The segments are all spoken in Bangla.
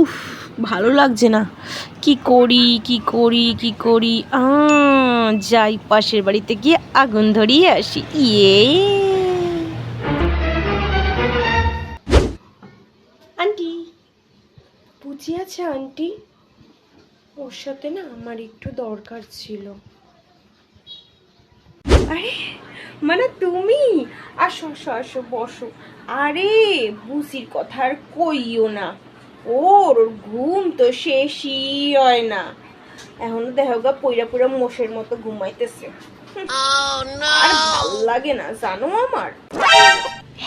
উফ, ভালো লাগছে না। কি করি কি করি কি করি? যাই পাশের বাড়িতে গিয়ে আগুন ধরিয়ে আসি। ইয়ে। আন্টি, বুঝি আছে আন্টি? ওর সাথে না আমার একটু দরকার ছিল। আরে মানে তুমি? আসো আসো আসো, বসো। আরে বুসির কথা আর কইও না। ওর ওর ঘুম তো শেষই হয় না। এখনও দেখো গা পইরা পুরা মোষের মতো ঘুমাইতেছে। আর ভালো লাগে না জানো আমার?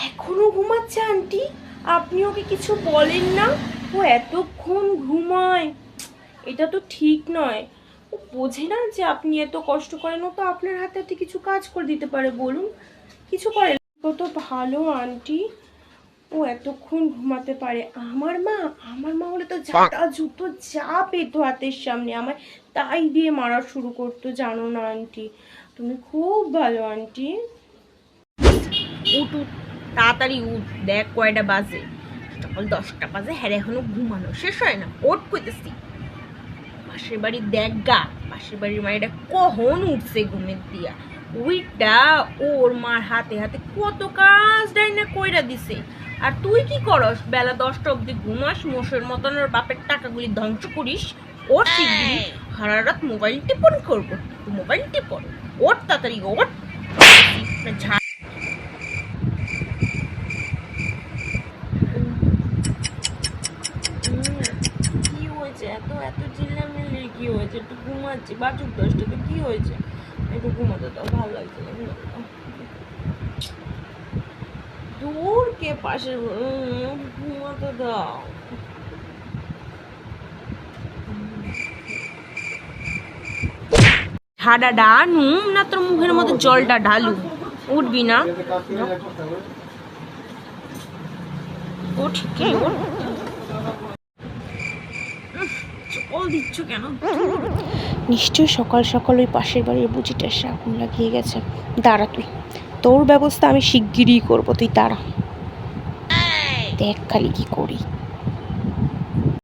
এখনও ঘুমাচ্ছে আন্টি? আপনি ওকে কিছু বলেন না? ও এতক্ষণ ঘুমায়। এটা তো ঠিক নয়। ও বোঝে না যে আপনি এত কষ্ট করেন ও তো আপনার হাতে হাতে কিছু কাজ করে দিতে পারে বলুন। কিছু করে না। কত ভালো আন্টি। ও এতক্ষণ ঘুমাতে পারে। আমার মা আমার মা হলে তো জাটা জুতো যা পেতো হাতের সামনে। আমার তাই দিয়ে মারা শুরু করতো জানো না আন্টি? তুমি খুব ভালো আন্টি। উঠ উঠ তাড়াতাড়ি উঠ। দেখ কয়টা বাজে। সকাল দশটা বাজে হ্যাঁ এখনও ঘুমানো। শেষ হয় না ওট কইতেছি। পাশের বাড়ি দেখ গা পাশের বাড়ির মায়েরা কখন উঠছে ঘুমের দিয়া। ওইটা ওর মার হাতে হাতে কত কাজ দেয় না কইরা দিছে। আর তুই কি করস? বেলা দশটা অবধি ঘুমাস মোষের মতন ওর বাপের টাকাগুলি ধ্বংস করিস ওর শিগগিরি সারা রাত মোবাইল টিপন করব। মোবাইল টিপন ওর তাড়াতাড়ি ওর ঝাড় কি হয়েছে এত চিল্লামিল্লি কি হয়েছে? একটু ঘুমাচ্ছি। বাচুক দশটাতে কি হয়েছে? একটু ঘুমাতে দাও ভালো লাগছে না। দূর কে পাশে ঘুমাতে দাও। ঝাড়াটা আনুম না তোর মুখের মধ্যে জলটা ঢালু? উঠবি না। ও ঠিক দিচ্ছ কেন? নিশ্চয়ই সকাল সকাল ওই পাশের বাড়ির বুঝিটা এসে আগুন লাগিয়ে গেছে। দাঁড়া তুই। তোর ব্যবস্থা আমি শিগগিরই করব। তুই দাঁড়া। দেখ খালি কি করি।